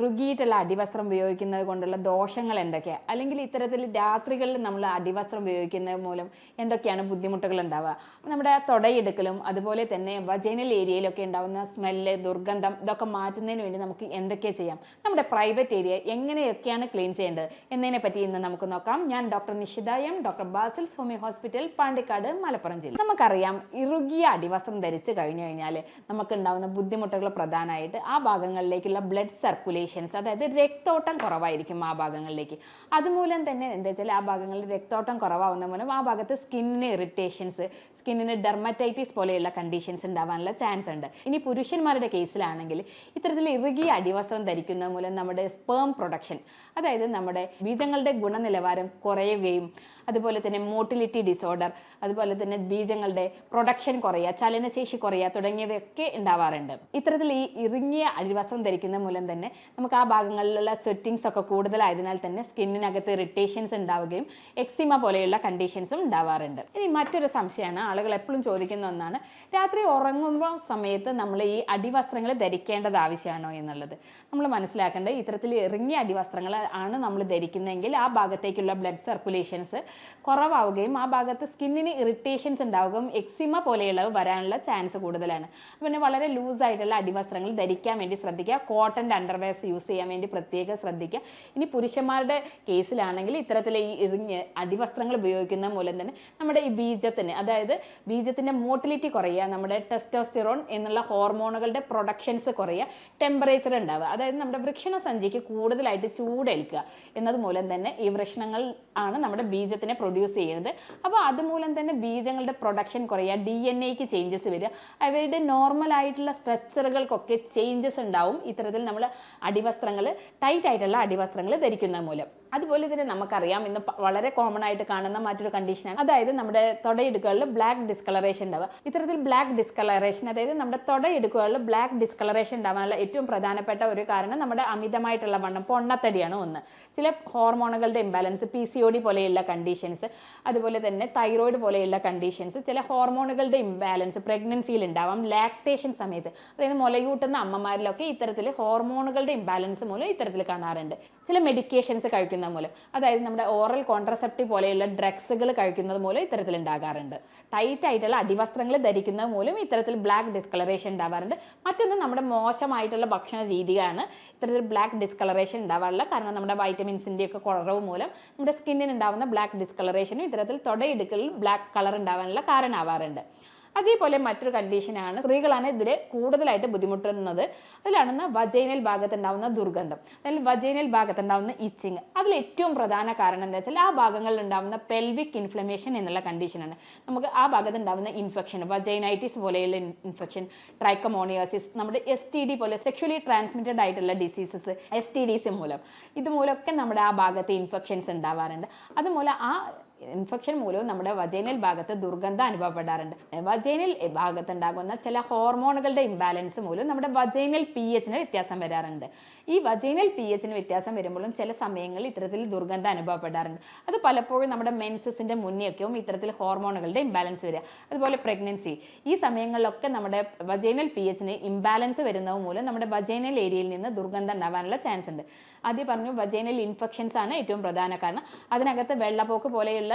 ഇറുകിയിട്ടുള്ള അടിവസ്ത്രം ഉപയോഗിക്കുന്നത് കൊണ്ടുള്ള ദോഷങ്ങൾ എന്തൊക്കെയാണ് അല്ലെങ്കിൽ ഇത്തരത്തിൽ രാത്രികളിൽ നമ്മൾ അടിവസ്ത്രം ഉപയോഗിക്കുന്നത് മൂലം എന്തൊക്കെയാണ് ബുദ്ധിമുട്ടുകൾ ഉണ്ടാവുക? നമ്മുടെ തുടയെടുക്കലും അതുപോലെ തന്നെ വജൈനൽ ഏരിയയിലൊക്കെ ഉണ്ടാവുന്ന സ്മെല്ല് ദുർഗന്ധം ഇതൊക്കെ മാറ്റുന്നതിന് വേണ്ടി നമുക്ക് എന്തൊക്കെ ചെയ്യാം? നമ്മുടെ പ്രൈവറ്റ് ഏരിയ എങ്ങനെയൊക്കെയാണ് ക്ലീൻ ചെയ്യേണ്ടത്? എന്നതിനെ പറ്റി ഇന്ന് നമുക്ക് നോക്കാം. ഞാൻ doctor Nishitha M doctor Basil homeo hospital Pandikkad Malappuram ജില്ല. നമുക്കറിയാം ഇറുകിയ അടിവസ്ത്രം ധരിച്ചു കഴിഞ്ഞു കഴിഞ്ഞാൽ നമുക്ക് ഉണ്ടാവുന്ന ബുദ്ധിമുട്ടുകൾ പ്രധാനമായിട്ട് ആ ഭാഗങ്ങളിലേക്കുള്ള ബ്ലഡ് സർക്കുലേഷൻസ് അതായത് രക്തോട്ടം കുറവായിരിക്കും ആ ഭാഗങ്ങളിലേക്ക്. അതുമൂലം തന്നെ എന്താ വെച്ചാൽ ആ ഭാഗങ്ങളിൽ രക്തോട്ടം കുറവാകുന്ന മൂലം ആ ഭാഗത്ത് സ്കിന്നിന് ഇറിറ്റേഷൻസ് സ്കിന്നിന് ഡെർമറ്റൈറ്റിസ് പോലെയുള്ള കണ്ടീഷൻസ് ഉണ്ടാവാനുള്ള ചാൻസ് ഉണ്ട്. ഇനി പുരുഷന്മാരുടെ കേസിലാണെങ്കിൽ ഇത്തരത്തിൽ ഇറുകിയ അടിവസ്ത്രം ധരിക്കുന്ന മൂലം നമ്മുടെ സ്പേം പ്രൊഡക്ഷൻ അതായത് നമ്മുടെ ബീജങ്ങളുടെ ഗുണനിലവാരം കുറയുകയും അതുപോലെ തന്നെ മോട്ടിലിറ്റി ഡിസോർഡർ അതുപോലെ തന്നെ ബീജങ്ങളുടെ പ്രൊഡക്ഷൻ കുറയുക ചലനശേഷി കുറയുക തുടങ്ങിയവയൊക്കെ ഉണ്ടാവാറുണ്ട്. ഇത്തരത്തിൽ ഈ ഇറുങ്ങിയ അടിവസ്ത്രം ധരിക്കുന്ന മൂലം തന്നെ നമുക്ക് ആ ഭാഗങ്ങളിലുള്ള സ്വെറ്റിങ്സ് ഒക്കെ കൂടുതലായതിനാൽ തന്നെ സ്കിന്നിനകത്ത് ഇറിറ്റേഷൻസ് ഉണ്ടാവുകയും എക്സിമ പോലെയുള്ള കണ്ടീഷൻസും ഉണ്ടാവാറുണ്ട്. ഇനി മറ്റൊരു സംശയമാണ്. ആളുകൾ എപ്പോഴും ചോദിക്കുന്ന ഒന്നാണ് രാത്രി ഉറങ്ങുമ്പോൾ സമയത്ത് നമ്മൾ ഈ അടിവസ്ത്രങ്ങൾ ധരിക്കേണ്ടത് ആവശ്യമാണോ എന്നുള്ളത്? നമ്മൾ മനസ്സിലാക്കേണ്ടത് ഇത്തരത്തിൽ ഇറങ്ങിയ അടിവസ്ത്രങ്ങൾ ആണ് നമ്മൾ ധരിക്കുന്നതെങ്കിൽ ആ ഭാഗത്തേക്കുള്ള ബ്ലഡ് സർക്കുലേഷൻസ് കുറവാവുകയും ആ ഭാഗത്ത് സ്കിന്നിന് ഇറിറ്റേഷൻസ് ഉണ്ടാവുകയും എക്സിമ പോലെയുള്ളവ വരാനുള്ള ചാൻസ് കൂടുതലാണ്. പിന്നെ വളരെ ലൂസ് ആയിട്ടുള്ള അടിവസ്ത്രങ്ങൾ ധരിക്കാൻ വേണ്ടി ശ്രദ്ധിക്കുക. കോട്ടന്റെ അണ്ടർവെയർസ് യൂസ് ചെയ്യാൻ വേണ്ടി പ്രത്യേകം ശ്രദ്ധിക്കുക. ഇനി പുരുഷന്മാരുടെ കേസിലാണെങ്കിൽ ഇത്തരത്തിൽ ഈ അടിവസ്ത്രങ്ങൾ ഉപയോഗിക്കുന്ന മൂലം തന്നെ നമ്മുടെ ഈ ബീജത്തിന് അതായത് ബീജത്തിന്റെ മോട്ടിലിറ്റി കുറയുക നമ്മുടെ ടെസ്റ്റോസ്റ്റിറോൺ എന്നുള്ള ഹോർമോണുകളുടെ പ്രൊഡക്ഷൻസ് കുറയുക ടെമ്പറേച്ചർ ഉണ്ടാവുക അതായത് നമ്മുടെ വൃക്ഷണ സഞ്ചിക്ക് കൂടുതലായിട്ട് ചൂടേൽക്കുക എന്നത് മൂലം തന്നെ ഈ വൃക്ഷണങ്ങൾ ആണ് നമ്മുടെ ബീജത്തിനെ പ്രൊഡ്യൂസ് ചെയ്യുന്നത്. അപ്പോൾ അതുമൂലം തന്നെ ബീജങ്ങളുടെ പ്രൊഡക്ഷൻ കുറയുക ഡി എൻ എക്ക് ചേഞ്ചസ് വരിക അവയുടെ നോർമൽ ആയിട്ടുള്ള സ്ട്രക്ചറുകൾക്കൊക്കെ ചേഞ്ചസ് ഉണ്ടാവും. ഇത്തരത്തിൽ നമ്മൾ അടിവസ്ത്രങ്ങൾ ടൈറ്റ് ആയിട്ടുള്ള അടിവസ്ത്രങ്ങൾ ധരിക്കുന്ന മൂലം. അതുപോലെ തന്നെ നമുക്കറിയാം ഇന്ന് വളരെ കോമൺ ആയിട്ട് കാണുന്ന മറ്റൊരു കണ്ടീഷനാണ് അതായത് നമ്മുടെ തുടയിടുക്കുകളിൽ ബ്ലാക്ക് ഡിസ്കളറേഷൻ ഉണ്ടാവുക. ഇത്തരത്തിൽ ബ്ലാക്ക് ഡിസ്കളറേഷൻ അതായത് നമ്മുടെ തുടയിടുക്കുകളിൽ ബ്ലാക്ക് ഡിസ്കളറേഷൻ ഉണ്ടാവാനുള്ള ഏറ്റവും പ്രധാനപ്പെട്ട ഒരു കാരണം നമ്മുടെ അമിതമായിട്ടുള്ള വണ്ണം പൊണ്ണത്തടിയാണ് ഒന്ന്. ചില ഹോർമോണുകളുടെ imbalance P C O D പോലെയുള്ള കണ്ടീഷൻസ് അതുപോലെ തന്നെ തൈറോയിഡ് പോലെയുള്ള കണ്ടീഷൻസ് ചില ഹോർമോണുകളുടെ ഇംബാലൻസ് പ്രഗ്നൻസിയിൽ ഉണ്ടാവാം ലാക്ടേഷൻ സമയത്ത്. അതായത് മുലയൂട്ടുന്ന അമ്മമാരിലൊക്കെ ഇത്തരത്തിൽ ഹോർമോണുകളുടെ ഇംബാലൻസ് മൂലം ഇത്തരത്തിൽ കാണാറുണ്ട്. ചില മെഡിക്കേഷൻസ് കഴിക്കുന്ന മൂലം. അതായത് നമ്മുടെ ഓറൽ കോൺട്രസെപ്റ്റീവ് പോലെയുള്ള ഡ്രഗ്സുകൾ കഴിക്കുന്നത് മൂലം ഇത്തരത്തിൽ ഉണ്ടാകാറുണ്ട്. ടൈറ്റ് ആയിട്ടുള്ള അടിവസ്ത്രങ്ങൾ ധരിക്കുന്നത് മൂലം ഇത്തരത്തിൽ ബ്ലാക്ക് ഡിസ്കളറേഷൻ ഉണ്ടാവാറുണ്ട്. മറ്റൊന്ന് നമ്മുടെ മോശമായിട്ടുള്ള ഭക്ഷണ രീതിയാണ് ഇത്തരത്തിൽ ബ്ലാക്ക് ഡിസ്കളറേഷൻ ഉണ്ടാവാറില്ല കാരണം നമ്മുടെ വൈറ്റമിൻസിന്റെ ഒക്കെ കുറവ് മൂലം നമ്മുടെ സ്കിന്നിന് ഉണ്ടാവുന്ന ബ്ലാക്ക് ഡിസ്കളറേഷനും ഇത്തരത്തിൽ തുടയിടുക്കലിൽ ബ്ലാക്ക് കളർ ഉണ്ടാവാനുള്ള കാരണമാവാറുണ്ട്. അതേപോലെ മറ്റൊരു കണ്ടീഷനാണ് സ്ത്രീകളാണ് ഇതിൽ കൂടുതലായിട്ട് ബുദ്ധിമുട്ടുന്നത്. അതിലാണെന്ന് വജൈനൽ ഭാഗത്തുണ്ടാവുന്ന ദുർഗന്ധം. അല്ലെങ്കിൽ വജൈനൽ ഭാഗത്തുണ്ടാവുന്ന ഇച്ചിങ് അതിൽ ഏറ്റവും പ്രധാന കാരണം എന്താ വെച്ചാൽ ആ ഭാഗങ്ങളിൽ ഉണ്ടാവുന്ന പെൽവിക് ഇൻഫ്ലമേഷൻ എന്നുള്ള കണ്ടീഷനാണ് നമുക്ക് ആ ഭാഗത്ത് ഉണ്ടാവുന്ന ഇൻഫെക്ഷൻ വജൈനൈറ്റിസ് പോലെയുള്ള ഇൻഫെക്ഷൻ ട്രൈക്കമോണിയോസിസ് നമ്മുടെ എസ് ടി ഡി പോലെ സെക്ഷലി ട്രാൻസ്മിറ്റഡ് ആയിട്ടുള്ള ഡിസീസസ് എസ് ടി ഡിസ് മൂലം. ഇതുമൂലമൊക്കെ നമ്മുടെ ആ ഭാഗത്ത് ഇൻഫെക്ഷൻസ് ഉണ്ടാവാറുണ്ട്. അതുമൂലം ആ ഇൻഫെക്ഷൻ മൂലവും നമ്മുടെ വജൈനൽ ഭാഗത്ത് ദുർഗന്ധം അനുഭവപ്പെടാറുണ്ട്. വജൈനൽ ഭാഗത്ത് ഉണ്ടാകുന്ന ചില ഹോർമോണുകളുടെ ഇംബാലൻസ് മൂലം നമ്മുടെ വജൈനൽ പി എച്ചിന് വ്യത്യാസം വരാറുണ്ട്. ഈ വജൈനൽ പി എച്ചിന് വ്യത്യാസം വരുമ്പോഴും ചില സമയങ്ങളിൽ ഇത്തരത്തിൽ ദുർഗന്ധം അനുഭവപ്പെടാറുണ്ട്. അത് പലപ്പോഴും നമ്മുടെ മെൻസസിന്റെ മുന്നേക്കവും ഇത്തരത്തിൽ ഹോർമോണുകളുടെ ഇംബാലൻസ് വരിക. അതുപോലെ പ്രഗ്നൻസി ഈ സമയങ്ങളിലൊക്കെ നമ്മുടെ വജൈനൽ പി എച്ചിന് ഇംബാലൻസ് വരുന്നത് മൂലം നമ്മുടെ വജൈനൽ ഏരിയയിൽ നിന്ന് ദുർഗന്ധം ഉണ്ടാവാനുള്ള ചാൻസ് ഉണ്ട്. ആദ്യം പറഞ്ഞു വജൈനൽ ഇൻഫെക്ഷൻസ് ആണ് ഏറ്റവും പ്രധാന കാരണം. അതിനകത്ത് വെള്ളപ്പോക്ക് പോലെയുള്ള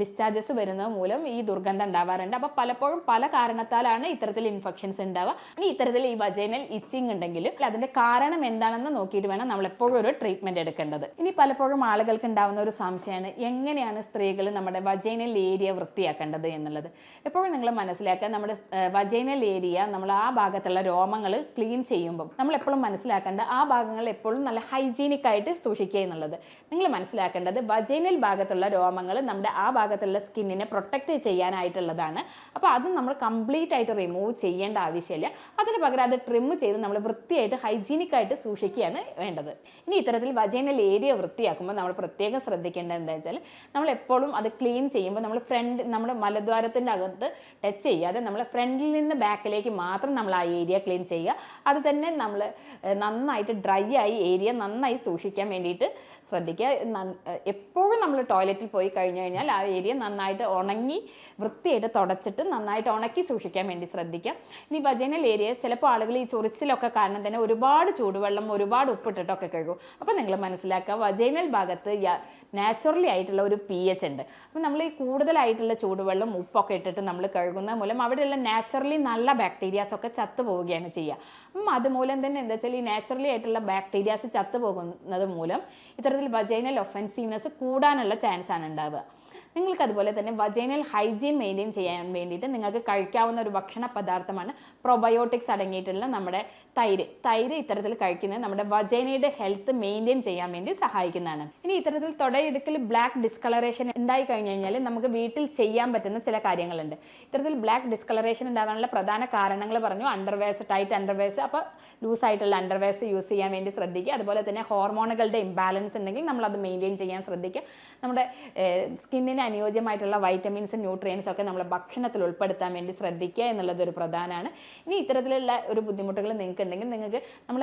ഡിസ്ചാർജസ് വരുന്നത് മൂലം ഈ ദുർഗന്ധം ഉണ്ടാവാറുണ്ട്. അപ്പോൾ പലപ്പോഴും പല കാരണത്താലാണ് ഇത്തരത്തിൽ ഇൻഫെക്ഷൻസ് ഉണ്ടാവുക. ഇനി ഇത്തരത്തിൽ ഈ വജൈനൽ ഇച്ചിങ് ഉണ്ടെങ്കിൽ അതിന്റെ കാരണം എന്താണെന്ന് നോക്കിയിട്ട് വേണം നമ്മൾ എപ്പോഴും ഒരു ട്രീറ്റ്മെന്റ് എടുക്കേണ്ടത്. ഇനി പലപ്പോഴും ആളുകൾക്ക് ഉണ്ടാവുന്ന ഒരു സംശയമാണ് എങ്ങനെയാണ് സ്ത്രീകൾ നമ്മുടെ വജൈനൽ ഏരിയ വൃത്തിയാക്കേണ്ടത് എന്നുള്ളത്. എപ്പോഴും നിങ്ങൾ മനസ്സിലാക്കുക നമ്മുടെ വജൈനൽ ഏരിയ നമ്മൾ ആ ഭാഗത്തുള്ള രോമങ്ങൾ ക്ലീൻ ചെയ്യുമ്പോൾ നമ്മൾ എപ്പോഴും മനസ്സിലാക്കേണ്ട ആ ഭാഗങ്ങൾ എപ്പോഴും നല്ല ഹൈജീനിക് ആയിട്ട് സൂക്ഷിക്കുക എന്നുള്ളത്. നിങ്ങൾ മനസ്സിലാക്കേണ്ടത് വജൈനൽ ഭാഗത്തുള്ള രോമങ്ങൾ നമ്മുടെ ആ ഭാഗത്തുള്ള സ്കിന്നിനെ പ്രൊട്ടക്റ്റ് ചെയ്യാനായിട്ടുള്ളതാണ്. അപ്പോൾ അത് നമ്മൾ കംപ്ലീറ്റ് ആയിട്ട് റിമൂവ് ചെയ്യേണ്ട ആവശ്യമില്ല. അതിന് പകരം അത് ട്രിം ചെയ്ത് നമ്മൾ വൃത്തിയായിട്ട് ഹൈജീനിക് ആയിട്ട് സൂക്ഷിക്കുകയാണ് വേണ്ടത്. ഇനി ഇത്തരത്തിൽ വജൈനൽ ഏരിയ വൃത്തിയാക്കുമ്പോൾ നമ്മൾ പ്രത്യേകം ശ്രദ്ധിക്കേണ്ടത് എന്താ വെച്ചാൽ നമ്മൾ എപ്പോഴും അത് ക്ലീൻ ചെയ്യുമ്പോൾ നമ്മൾ ഫ്രണ്ട് നമ്മുടെ മലദ്വാരത്തിന്റെ അകത്ത് ടച്ച് ചെയ്യാതെ നമ്മൾ ഫ്രണ്ടിൽ നിന്ന് ബാക്കിലേക്ക് മാത്രം നമ്മൾ ആ ഏരിയ ക്ലീൻ ചെയ്യുക. അത് തന്നെ നമ്മൾ നന്നായിട്ട് ഡ്രൈ ആയി ഏരിയ നന്നായി സൂക്ഷിക്കാൻ വേണ്ടിയിട്ട് ശ്രദ്ധിക്കുക. എപ്പോഴും നമ്മൾ ടോയ്ലറ്റിൽ പോയി കഴിഞ്ഞു കഴിഞ്ഞാൽ ആ ഏരിയ നന്നായിട്ട് ഉണങ്ങി വൃത്തിയായിട്ട് തുടച്ചിട്ട് നന്നായിട്ട് ഉണക്കി സൂക്ഷിക്കാൻ വേണ്ടി ശ്രദ്ധിക്കാം. ഇനി വജനൽ ഏരിയ ചിലപ്പോൾ ആളുകൾ ഈ ചൊറിച്ചിലൊക്കെ കാരണം തന്നെ ഒരുപാട് ചൂടുവെള്ളം ഒരുപാട് ഉപ്പിട്ടിട്ടൊക്കെ കഴുകും. അപ്പോൾ നിങ്ങൾ മനസ്സിലാക്കുക വജൈനൽ ഭാഗത്ത് നാച്ചുറലി ആയിട്ടുള്ള ഒരു പി എച്ച് ഉണ്ട്. അപ്പോൾ നമ്മൾ ഈ കൂടുതലായിട്ടുള്ള ചൂടുവെള്ളം ഉപ്പൊക്കെ ഇട്ടിട്ട് നമ്മൾ കഴുകുന്ന മൂലം അവിടെയുള്ള നാച്ചുറലി നല്ല ബാക്ടീരിയാസ് ഒക്കെ ചത്തു പോവുകയാണ് ചെയ്യുക. അപ്പം അതുമൂലം തന്നെ എന്താ വെച്ചാൽ ഈ നാച്ചുറലി ആയിട്ടുള്ള ബാക്ടീരിയാസ് ചത്തു പോകുന്നത് മൂലം ഇത്തരത്തിൽ വജൈനൽ ഒഫൻസീവ്നെസ് കൂടാനുള്ള ചാൻസ് ആണ് ഉണ്ടാവുക. നിങ്ങൾക്ക് അതുപോലെ തന്നെ വജൈനൽ ഹൈജീൻ മെയിന്റെയിൻ ചെയ്യാൻ വേണ്ടിയിട്ട് നിങ്ങൾക്ക് കഴിക്കാവുന്ന ഒരു ഭക്ഷണ പദാർത്ഥമാണ് പ്രൊബയോട്ടിക്സ് അടങ്ങിയിട്ടുള്ള നമ്മുടെ തൈര്. തൈര് ഇത്തരത്തിൽ കഴിക്കുന്നത് നമ്മുടെ വജൈനയുടെ ഹെൽത്ത് മെയിന്റെയിൻ ചെയ്യാൻ വേണ്ടി സഹായിക്കുന്നതാണ്. ഇനി ഇത്തരത്തിൽ തുടയെടുക്കൽ ബ്ലാക്ക് ഡിസ്കളറേഷൻ ഉണ്ടായി കഴിഞ്ഞു കഴിഞ്ഞാൽ നമുക്ക് വീട്ടിൽ ചെയ്യാൻ പറ്റുന്ന ചില കാര്യങ്ങളുണ്ട്. ഇത്തരത്തിൽ ബ്ലാക്ക് ഡിസ്കളറേഷൻ ഉണ്ടാകാനുള്ള പ്രധാന കാരണങ്ങൾ പറഞ്ഞു. അണ്ടർവേഴ്സ് ടൈറ്റ് അണ്ടർവേഴ്സ് അപ്പോൾ ലൂസായിട്ടുള്ള അണ്ടർവേഴ്സ് യൂസ് ചെയ്യാൻ വേണ്ടി ശ്രദ്ധിക്കുക. അതുപോലെ തന്നെ ഹോർമോണുകളുടെ ഇംബാലൻസ് ഉണ്ടെങ്കിൽ നമ്മൾ അത് മെയിന്റെയിൻ ചെയ്യാൻ ശ്രദ്ധിക്കുക. നമ്മുടെ സ്കിന്നിന് അനുയോജ്യമായിട്ടുള്ള വൈറ്റമിൻസും ന്യൂട്രിയൻസും ഒക്കെ നമ്മൾ ഭക്ഷണത്തിൽ ഉൾപ്പെടുത്താൻ വേണ്ടി ശ്രദ്ധിക്കുക എന്നുള്ളത് ഒരു പ്രധാനമാണ് ഇനി ഇത്തരത്തിലുള്ള ഒരു ബുദ്ധിമുട്ടുകൾ നിങ്ങൾക്ക് ഉണ്ടെങ്കിൽ നിങ്ങൾക്ക് നമ്മൾ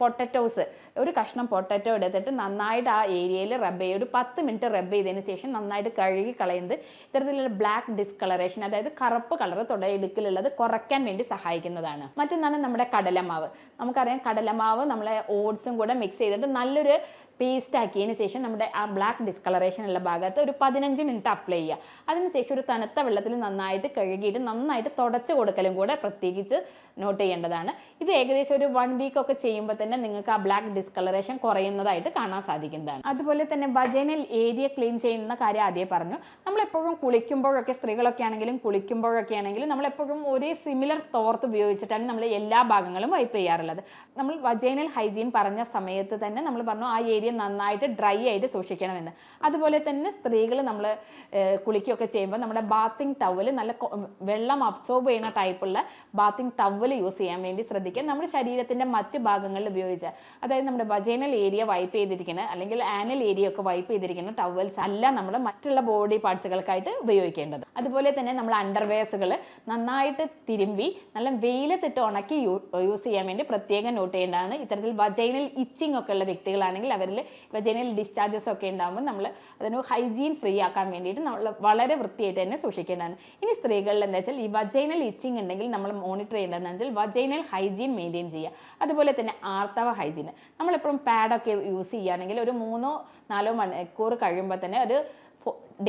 പൊട്ടറ്റോസ് ഒരു കഷ്ണം പൊട്ടറ്റോ എടുത്തിട്ട് നന്നായിട്ട് ആ ഏരിയയിൽ റബ്ബ് ചെയ്യുക ഒരു പത്ത് മിനിറ്റ് റബ്ബ് ചെയ്തതിന് ശേഷം നന്നായിട്ട് കഴുകി കളയുന്നത് ഇത്തരത്തിലുള്ള ബ്ലാക്ക് ഡിസ്കളറേഷൻ അതായത് കറുപ്പ് കളർ തുടയെടുക്കലുള്ളത് കുറയ്ക്കാൻ വേണ്ടി സഹായിക്കുന്നതാണ്. മറ്റൊന്നാണ് നമ്മുടെ കടലമാവ്. നമുക്കറിയാം കടലമാവ് നമ്മളെ ഓട്സും കൂടെ മിക്സ് ചെയ്തിട്ട് നല്ലൊരു പേസ്റ്റ് ആക്കിയതിന് ശേഷം നമ്മുടെ ആ ബ്ലാക്ക് ഡിസ്കളറേഷൻ ഉള്ള ഭാഗത്ത് ഒരു പതിനഞ്ച് മിനിറ്റ് അപ്ലൈ ചെയ്യുക. അതിനുശേഷം ഒരു തണുത്ത വെള്ളത്തിൽ നന്നായിട്ട് കഴുകിയിട്ട് നന്നായിട്ട് തുടച്ച് കൊടുക്കലും കൂടെ പ്രത്യേകിച്ച് നോട്ട് ചെയ്യേണ്ടതാണ്. ഇത് ഏകദേശം ഒരു വൺ വീക്ക് ഒക്കെ ചെയ്യുമ്പോൾ തന്നെ നിങ്ങൾക്ക് ആ ബ്ലാക്ക് ഡിസ്കളറേഷൻ കുറയുന്നതായിട്ട് കാണാൻ സാധിക്കുന്നതാണ്. അതുപോലെ തന്നെ വജൈനൽ ഏരിയ ക്ലീൻ ചെയ്യുന്ന കാര്യം ആദ്യം പറഞ്ഞു. നമ്മളെപ്പോഴും കുളിക്കുമ്പോഴൊക്കെ സ്ത്രീകളൊക്കെ ആണെങ്കിലും കുളിക്കുമ്പോഴൊക്കെ ആണെങ്കിലും നമ്മളെപ്പോഴും ഒരേ സിമിലർ തോർത്ത് ഉപയോഗിച്ചിട്ടാണ് നമ്മൾ എല്ലാ ഭാഗങ്ങളും വൈപ്പ് ചെയ്യാറുള്ളത്. നമ്മൾ വജൈനൽ ഹൈജീൻ പറഞ്ഞ സമയത്ത് തന്നെ നമ്മൾ പറഞ്ഞു ആ ഏരിയ നന്നായിട്ട് ഡ്രൈ ആയിട്ട് സൂക്ഷിക്കണമെന്ന്. അതുപോലെ തന്നെ സ്ത്രീകൾ നമ്മൾ കുളിക്കുകയൊക്കെ ചെയ്യുമ്പോൾ നമ്മുടെ ബാത്തിങ് ടവൽ നല്ല വെള്ളം അബ്സോർബ് ചെയ്യുന്ന ടൈപ്പുള്ള ബാത്തിങ് ടവൽ യൂസ് ചെയ്യാൻ വേണ്ടി ശ്രദ്ധിക്കുക. നമ്മുടെ ശരീരത്തിന്റെ മറ്റ് ഭാഗങ്ങളിൽ ഉപയോഗിച്ച്. അതായത് നമ്മുടെ വജേനൽ ഏരിയ വൈപ്പ് ചെയ്തിരിക്കുന്ന അല്ലെങ്കിൽ ആനൽ ഏരിയ ഒക്കെ വൈപ്പ് ചെയ്തിരിക്കുന്ന ടവൽസ് അല്ല നമ്മൾ മറ്റുള്ള ബോഡി പാർട്സുകൾക്കായിട്ട് ഉപയോഗിക്കേണ്ടത്. അതുപോലെ തന്നെ നമ്മൾ അണ്ടർവെയർസുകൾ നന്നായിട്ട് തിരുമ്പി നല്ല വെയിലത്തിട്ട് ഉണക്കി യൂസ് ചെയ്യാൻ വേണ്ടി പ്രത്യേകം നോട്ട് ചെയ്യേണ്ടതാണ്. ഇത്തരത്തിൽ വജൈനൽ ഇച്ചിങ് ഒക്കെ ഉള്ള വ്യക്തികളാണെങ്കിൽ അവരിൽ വജൈനൽ ഡിസ്ചാർജസ് ഒക്കെ ഉണ്ടാകുമ്പോൾ നമ്മൾ അതിന് ഹൈജീൻ ഫ്രീ ആക്കാൻ വേണ്ടിയിട്ട് നമ്മൾ വളരെ വൃത്തിയായിട്ട് തന്നെ സൂക്ഷിക്കേണ്ടതാണ്. ഇനി സ്ത്രീകളിൽ എന്താ വെച്ചാൽ ഈ വജൈനൽ ഇച്ചിങ് ഉണ്ടെങ്കിൽ നമ്മൾ മോണിറ്റർ ചെയ്യേണ്ടതെന്ന് വെച്ചാൽ വജൈനൽ ഹൈജീൻ മെയിന്റെയിൻ ചെയ്യുക. അതുപോലെ തന്നെ ആർത്തവ ഹൈജീൻ നമ്മളെപ്പോഴും പാഡൊക്കെ യൂസ് ചെയ്യുകയാണെങ്കിൽ ഒരു മൂന്നോ നാലോ മണിക്കൂർ കഴിയുമ്പോൾ തന്നെ ഒരു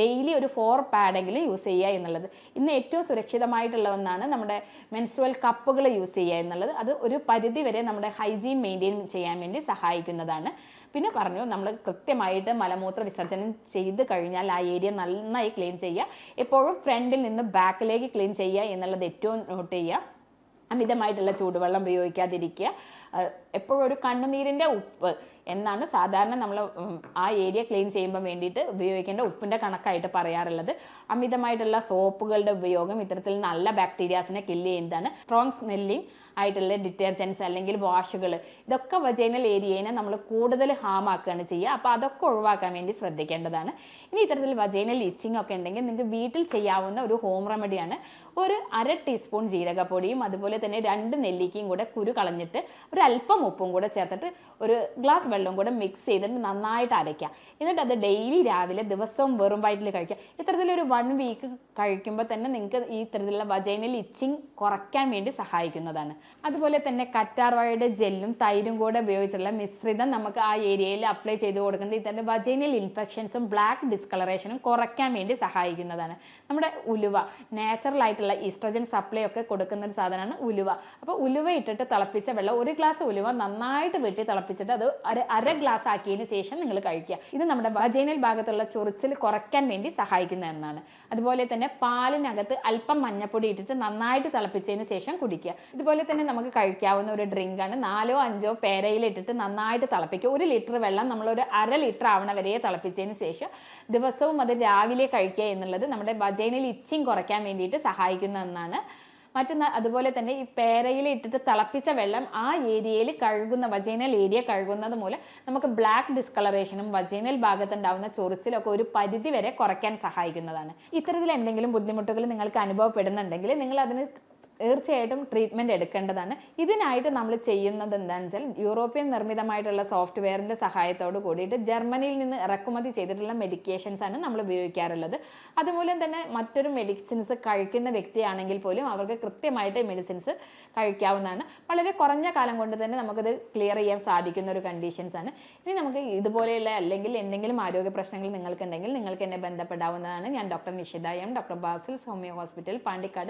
ഡെയിലി ഒരു ഫോർ പാഡെങ്കിലും യൂസ് ചെയ്യുക എന്നുള്ളത്. ഇന്ന് ഏറ്റവും സുരക്ഷിതമായിട്ടുള്ള ഒന്നാണ് നമ്മുടെ മെൻസ്ട്രുവൽ കപ്പുകൾ യൂസ് ചെയ്യുക എന്നുള്ളത്. അത് ഒരു പരിധി വരെ നമ്മുടെ ഹൈജീൻ മെയിന്റെയിൻ ചെയ്യാൻ വേണ്ടി സഹായിക്കുന്നതാണ്. പിന്നെ പറഞ്ഞു നമ്മൾ കൃത്യമായിട്ട് മലമൂത്ര വിസർജനം ചെയ്ത് കഴിഞ്ഞാൽ ആ ഏരിയ നന്നായി ക്ലീൻ ചെയ്യുക. എപ്പോഴും ഫ്രണ്ടിൽ നിന്ന് ബാക്കിലേക്ക് ക്ലീൻ ചെയ്യുക എന്നുള്ളത് ഏറ്റവും നോട്ട് ചെയ്യുക. അമിതമായിട്ടുള്ള ചൂടുവെള്ളം ഉപയോഗിക്കാതിരിക്കുക. എപ്പോഴും ഒരു കണ്ണുനീരിന്റെ ഉപ്പ് എന്നാണ് സാധാരണ നമ്മൾ ആ ഏരിയ ക്ലീൻ ചെയ്യുമ്പോൾ വേണ്ടിയിട്ട് ഉപയോഗിക്കേണ്ട ഉപ്പിന്റെ കണക്കായിട്ട് പറയാറുള്ളത്. അമിതമായിട്ടുള്ള സോപ്പുകളുടെ ഉപയോഗം ഇത്തരത്തിൽ നല്ല ബാക്ടീരിയാസിനെ കില്ല് ചെയ്യുന്നതാണ്. സ്ട്രോങ് സ്മെല്ലിങ് ആയിട്ടുള്ള ഡിറ്റർജൻസ് അല്ലെങ്കിൽ വാഷുകൾ ഇതൊക്കെ വജൈനൽ ഏരിയനെ നമ്മൾ കൂടുതൽ ഹാം ആക്കുകയാണ് ചെയ്യുക. അപ്പോൾ അതൊക്കെ ഒഴിവാക്കാൻ വേണ്ടി ശ്രദ്ധിക്കേണ്ടതാണ്. ഇനി ഇത്തരത്തിൽ വജൈനൽ ഇച്ചിങ് ഒക്കെ ഉണ്ടെങ്കിൽ നിങ്ങൾക്ക് വീട്ടിൽ ചെയ്യാവുന്ന ഒരു ഹോം റെമഡിയാണ് ഒരു അര ടീസ്പൂൺ ജീരകപ്പൊടിയും അതുപോലെ തന്നെ രണ്ട് നെല്ലിക്കയും കൂടെ കുരു കളഞ്ഞിട്ട് ഒരു അല്പം ഉപ്പും കൂടെ ചേർത്തിട്ട് ഒരു ഗ്ലാസ് വെള്ളം കൂടെ മിക്സ് ചെയ്തിട്ട് നന്നായിട്ട് അരയ്ക്കുക. എന്നിട്ട് അത് ഡെയിലി രാവിലെ ദിവസവും വെറും വയറ്റിൽ കഴിക്കുക. ഇത്തരത്തിലൊരു വൺ വീക്ക് കഴിക്കുമ്പോൾ തന്നെ നിങ്ങൾക്ക് ഈ ഇത്തരത്തിലുള്ള വജൈനൽ ഇച്ചിങ് കുറയ്ക്കാൻ വേണ്ടി സഹായിക്കുന്നതാണ്. അതുപോലെ തന്നെ കറ്റാർവാഴയുടെ ജെല്ലും തൈരും കൂടെ ഉപയോഗിച്ചുള്ള മിശ്രിതം നമുക്ക് ആ ഏരിയയിൽ അപ്ലൈ ചെയ്ത് കൊടുക്കുന്നത് ഇത്തരം വജൈനൽ ഇൻഫെക്ഷൻസും ബ്ലാക്ക് ഡിസ്കളറേഷനും കുറയ്ക്കാൻ വേണ്ടി സഹായിക്കുന്നതാണ്. നമ്മുടെ ഉലുവ നാച്ചുറൽ ആയിട്ടുള്ള ഈസ്ട്രജൻ സപ്ലൈ ഒക്കെ കൊടുക്കുന്ന ഒരു സാധനമാണ് ഉലുവ. അപ്പോൾ ഉലുവ ഇട്ടിട്ട് തിളപ്പിച്ച വെള്ളം ഒരു ഗ്ലാസ് ഉലുവ നന്നായിട്ട് വെട്ടി തിളപ്പിച്ചിട്ട് അത് അര അര ഗ്ലാസ് ആക്കിയതിന് ശേഷം നിങ്ങൾ കഴിക്കുക. ഇത് നമ്മുടെ വജൈനൽ ഭാഗത്തുള്ള ചൊറിച്ചിൽ കുറയ്ക്കാൻ വേണ്ടി സഹായിക്കുന്ന എന്നാണ് അതുപോലെ തന്നെ പാലിനകത്ത് അല്പം മഞ്ഞപ്പൊടി ഇട്ടിട്ട് നന്നായിട്ട് തിളപ്പിച്ചതിന് ശേഷം കുടിക്കുക. ഇതുപോലെ തന്നെ നമുക്ക് കഴിക്കാവുന്ന ഒരു ഡ്രിങ്ക് ആണ്. നാലോ അഞ്ചോ പേരയിൽ ഇട്ടിട്ട് നന്നായിട്ട് തിളപ്പിക്കുക. ഒരു ലിറ്റർ വെള്ളം നമ്മൾ ഒരു അര ലിറ്റർ ആവണ വരെ തിളപ്പിച്ചതിന് ശേഷം ദിവസവും അത് രാവിലെ കഴിക്കുക എന്നുള്ളത് നമ്മുടെ വജൈനൽ ഇച്ചിങ് കുറയ്ക്കാൻ വേണ്ടിയിട്ട് സഹായിക്കുന്ന ഒന്നാണ്. മറ്റൊന്ന് അതുപോലെ തന്നെ ഈ പേരയിൽ ഇട്ടിട്ട് തിളപ്പിച്ച വെള്ളം ആ ഏരിയയിൽ കഴുകുന്ന വജൈനൽ ഏരിയ കഴുകുന്നത് മൂലം നമുക്ക് ബ്ലാക്ക് ഡിസ്കളറേഷനും വജൈനൽ ഭാഗത്തുണ്ടാവുന്ന ചൊറിച്ചിലൊക്കെ ഒരു പരിധി വരെ കുറയ്ക്കാൻ സഹായിക്കുന്നതാണ്. ഇത്തരത്തിൽ എന്തെങ്കിലും ബുദ്ധിമുട്ടുകൾ നിങ്ങൾക്ക് അനുഭവപ്പെടുന്നുണ്ടെങ്കിൽ നിങ്ങൾ അതിന് തീർച്ചയായിട്ടും ട്രീറ്റ്മെന്റ് എടുക്കേണ്ടതാണ്. ഇതിനായിട്ട് നമ്മൾ ചെയ്യുന്നത് എന്താണെന്ന് വെച്ചാൽ യൂറോപ്യൻ നിർമ്മിതമായിട്ടുള്ള സോഫ്റ്റ്വെയറിന്റെ സഹായത്തോട് കൂടിയിട്ട് ജർമ്മനിയിൽ നിന്ന് ഇറക്കുമതി ചെയ്തിട്ടുള്ള മെഡിക്കേഷൻസ് ആണ് നമ്മൾ ഉപയോഗിക്കാറുള്ളത്. അതുമൂലം തന്നെ മറ്റൊരു മെഡിസിൻസ് കഴിക്കുന്ന വ്യക്തിയാണെങ്കിൽ പോലും അവർക്ക് കൃത്യമായിട്ട് മെഡിസിൻസ് കഴിക്കാവുന്നതാണ്. വളരെ കുറഞ്ഞ കാലം കൊണ്ട് തന്നെ നമുക്കത് ക്ലിയർ ചെയ്യാൻ സാധിക്കുന്ന ഒരു കണ്ടീഷൻസ് ആണ്. ഇനി നമുക്ക് ഇതുപോലെയുള്ള അല്ലെങ്കിൽ എന്തെങ്കിലും ആരോഗ്യ പ്രശ്നങ്ങൾ നിങ്ങൾക്കുണ്ടെങ്കിൽ നിങ്ങൾക്ക് എന്നെ ബന്ധപ്പെടാവുന്നതാണ്. ഞാൻ doctor Nishitha M doctor Basil homeo hospital Pandikkad.